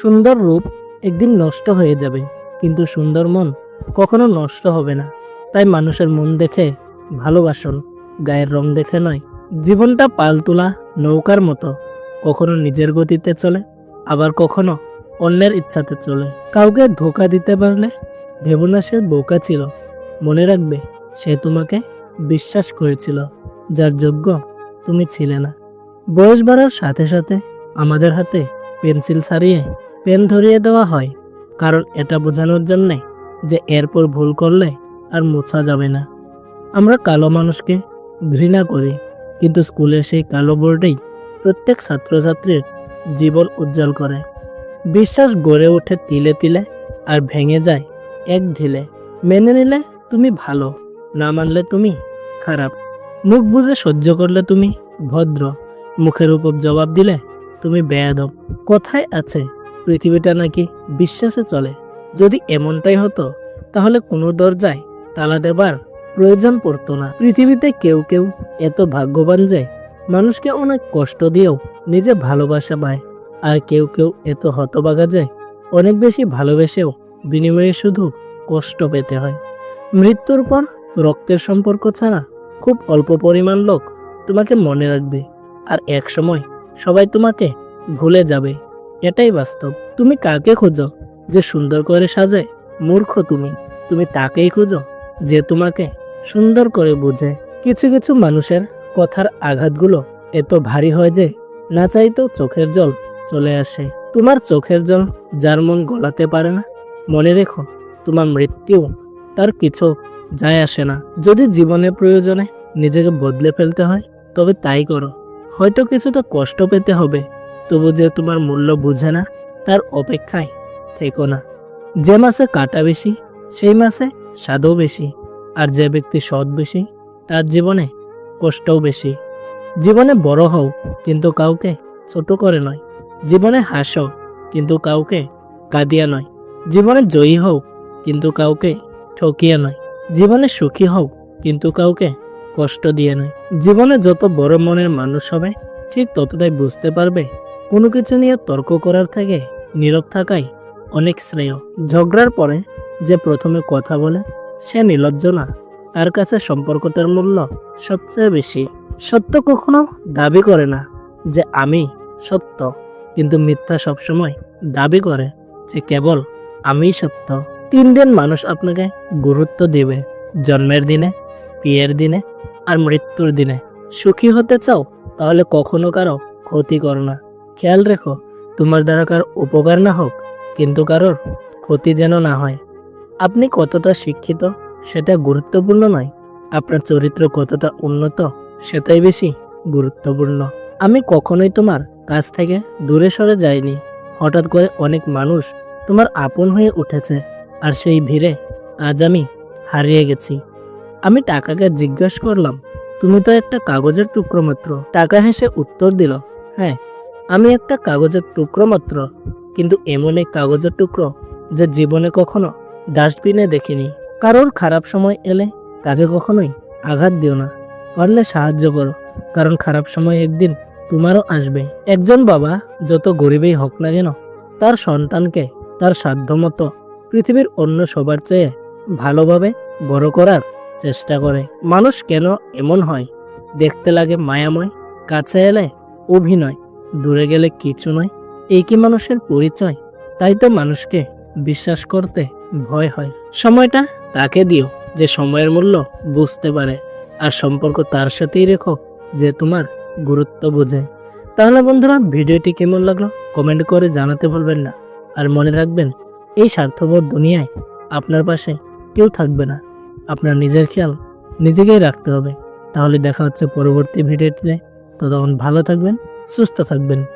সুন্দর রূপ একদিন নষ্ট হয়ে যাবে, কিন্তু সুন্দর মন কখনো নষ্ট হবে না। তাই মানুষের মন দেখে ভালোবাসুন, গায়ের রং দেখে নয়। জীবনটা পাল তোলা নৌকার মতো, কখনো নিজের গতিতে চলে, আবার কখনো অন্যের ইচ্ছাতে চলে। কাউকে ধোকা দিতে পারলে ভেবো না সে বোকা ছিল। মনে রাখবে সে তোমাকে বিশ্বাস করেছিল, যার যোগ্য তুমি ছিলে না। বয়স বাড়ার সাথে সাথে আমাদের হাতে পেন্সিল সারিয়ে পেন ধরিয়ে দেওয়া হয়, কারণ এটা বোঝানোর জন্যে যে এরপর ভুল করলে আর মোছা যাবে না। আমরা কালো মানুষকে ঘৃণা করি, কিন্তু স্কুলের সেই কালো বোর্ডেই প্রত্যেক ছাত্রছাত্রীর জীবন উজ্জ্বল করে। বিশ্বাস গড়ে ওঠে তিলে তিলে আর ভেঙে যায় এক ঢিলে। মেনে নিলে তুমি ভালো, না মানলে তুমি খারাপ। মুখ বুঝে সহ্য করলে তুমি ভদ্র, মুখের উপর জবাব দিলে তুমি বেয়াদব। কথায় আছে? পৃথিবীটা নাকি বিশ্বাসে চলে। যদি এমনটাই হতো, তাহলে কোনো দরজায় তালা দেবার প্রয়োজন পড়তো না। পৃথিবীতে কেউ কেউ এত ভাগ্যবান যে মানুষকে অনেক কষ্ট দিয়েও নিজে ভালোবাসা পায়। আর কেউ কেউ এত হতবাগা যে অনেক বেশি ভালোবেসেও বিনিময়ে শুধু কষ্ট পেতে হয়। মৃত্যুর পর রক্তের সম্পর্ক ছাড়া খুব অল্প পরিমাণ লোক তোমাকে মনে রাখবে। আর এক সময় সবাই তোমাকে ভুলে যাবে। এটাই বাস্তব। তুমি কাকে খোঁজো? যে সুন্দর করে সাজায় মূর্খ তুমি। তুমি তাকেই খুঁজো? যে তোমাকে সুন্দর করে বোঝে। কিছু কিছু মানুষের কথার আঘাতগুলো এত ভারী হয় যে না চাইতেও চোখের জল চলে আসে। তোমার চোখের জল যার মন গলাতে পারে না? মনে রেখো, তোমার মৃত্যু তার কিছু যায় আসে না। যদি জীবনের প্রয়োজনে নিজেকে বদলে ফেলতে হয়, তবে তাই করো। হয়তো কিছুটা কষ্ট পেতে হবে। তবু যে তোমার মূল্য বুঝে না, তার অপেক্ষায় থেকো না। যে মাসে কাটা বেশি, সেই মাসে স্বাদও বেশি, আর যে ব্যক্তি সৎ বেশি, তার জীবনে কষ্টও বেশি। জীবনে বড় হও, কিন্তু কাউকে ছোট করে নয়। জীবনে হাসো, কিন্তু কাউকে কাঁদিয়া নয়। জীবনে জয়ী হও, কিন্তু কাউকে ঠকিয়া নয়। জীবনে সুখী হও, কিন্তু কাউকে কষ্ট দিয়ে নয়। জীবনে যত বড় মনের মানুষ হবে, ঠিক ততটাই বুঝতে পারবে কোনো কিছু নিয়ে তর্ক করার থেকে নীরব থাকাই অনেক শ্রেয়। ঝগড়ার পরে যে প্রথমে কথা বলে, সে নির্লজ্জ না। তার কাছে সম্পর্কটার মূল্য সবচেয়ে বেশি। সত্য কখনো দাবি করে না যে আমি সত্য, কিন্তু মিথ্যা সবসময় দাবি করে যে কেবল আমি সত্য। তিন দিন মানুষ আপনাকে গুরুত্ব দেবে। জন্মের দিনে, বিয়ের দিনে আর মৃত্যুর দিনে। সুখী হতে চাও, তাহলে কখনো কারও ক্ষতি করো না। খেয়াল রেখো, তোমার দ্বারা কার উপকার না হোক, কিন্তু কারোর ক্ষতি যেন না হয়। আপনি কতটা শিক্ষিত, সেটা গুরুত্বপূর্ণ নয়। আপনার চরিত্র কতটা উন্নত, সেটাই বেশি গুরুত্বপূর্ণ। আমি কখনোই তোমার কাছ থেকে দূরে সরে যাইনি। হঠাৎ করে অনেক মানুষ তোমার আপন হয়ে উঠেছে, আর সেই ভিড়ে আজ আমি হারিয়ে গেছি। আমি টাকাকে জিজ্ঞেস করলাম, তুমি তো একটা কাগজের টুকরো মাত্র। টাকা হেসে উত্তর দিল হ্যাঁ আমি একটা কাগজের টুকরো মাত্র, কিন্তু এমন এক কাগজের টুকরো যে জীবনে কখনো ডাস্টবিনে দেখিনি। কারোর খারাপ সময় এলে তাকে কখনোই আঘাত দিও না। পারলে সাহায্য করো, কারণ খারাপ সময় একদিন তোমারও আসবে। একজন বাবা যত গরিবেই হোক না কেন, তার সন্তানকে তার সাধ্যমতো পৃথিবীর অন্য সবার চেয়ে ভালোভাবে বড় করার চেষ্টা করে। মানুষ কেন এমন হয়? দেখতে লাগে মায়াময়, কাছে এলে অভিনয়। দূরে গেলে কিছু নয় এই কি মানুষের পরিচয়। তাই তো মানুষকে বিশ্বাস করতে ভয় হয়। সময়টা তাকে দিও, যে সময়ের মূল্য বুঝতে পারে, আর সম্পর্ক তার সাথেই রেখো, যে তোমার গুরুত্ব বোঝে। তাহলে বন্ধুরা, ভিডিওটি কেমন লাগল? কমেন্ট করে জানাতে ভুলবেন না। আর মনে রাখবেন, এই স্বার্থপর দুনিয়ায় আপনার পাশে কেউ থাকবে না। আপনার নিজের খেয়াল নিজেকেই রাখতে হবে। তাহলে দেখা হচ্ছে পরবর্তী ভিডিওটিতে ততক্ষণ ভালো থাকবেন। সুস্থ থাকবেন।